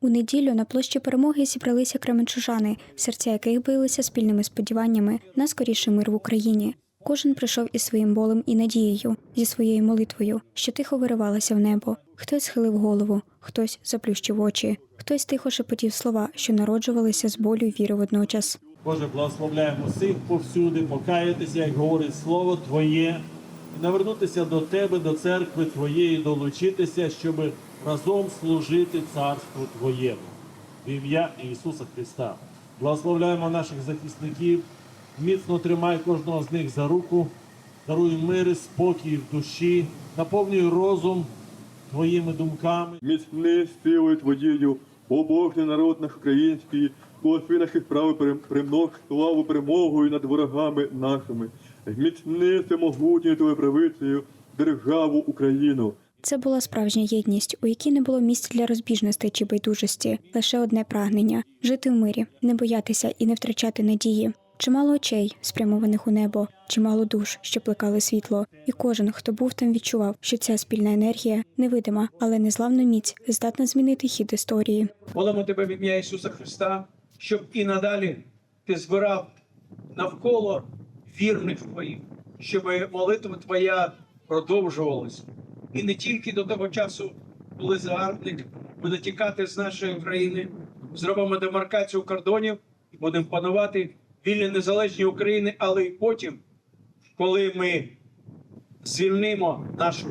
У неділю на площі перемоги зібралися кременчужани, серця яких билися спільними сподіваннями на скоріший мир в Україні. Кожен прийшов із своїм болем і надією, зі своєю молитвою, що тихо виривалася в небо. Хтось схилив голову, хтось заплющив очі, хтось тихо шепотів слова, що народжувалися з болю й віри водночас. Боже, благословляємо всіх повсюди, покаятися, як говорить Слово Твоє, навернутися до Тебе, до церкви Твоєї, долучитися, щоб разом служити Царству Твоєму. В ім'я Ісуса Христа. Благословляємо наших захисників, міцно тримай кожного з них за руку, даруй мир спокій в душі, наповнюй розум Твоїми думками. Міцни силою Твоєю, побожний народ наш український, благослови наших прав перем- славу перемогою над ворогами нашими. Зміцни всемогутньою Твоєю державу Україну. Це була справжня єдність, у якій не було місця для розбіжностей чи байдужості, лише одне прагнення жити в мирі, не боятися і не втрачати надії. Чимало очей, спрямованих у небо, чимало душ, що плекали світло, і кожен, хто був там, відчував, що ця спільна енергія невидима, але незламна міць здатна змінити хід історії. Молимо тебе в ім'я Ісуса Христа, щоб і надалі ти збирав навколо вірних твоїх, щоб молитва твоя продовжувалась. І не тільки до того часу, коли загарбник буде тікати з нашої країни, зробимо демаркацію кордонів і будемо панувати вільні незалежні України, але й потім, коли ми звільнимо нашу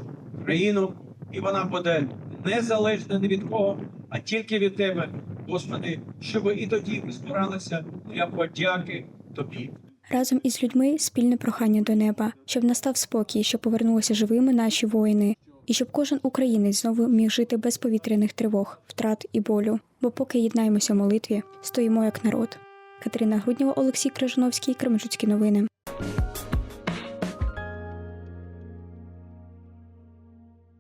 країну, і вона буде незалежна ні від кого, а тільки від тебе, Господи, щоб і тоді ми збиралися для подяки Тобі. Разом із людьми спільне прохання до неба, щоб настав спокій, щоб повернулися живими наші воїни, і щоб кожен українець знову міг жити без повітряних тривог, втрат і болю. Бо поки єднаємося в молитві, стоїмо як народ. Катерина Груднєва, Олексій Крижановський, Кременчуцькі новини.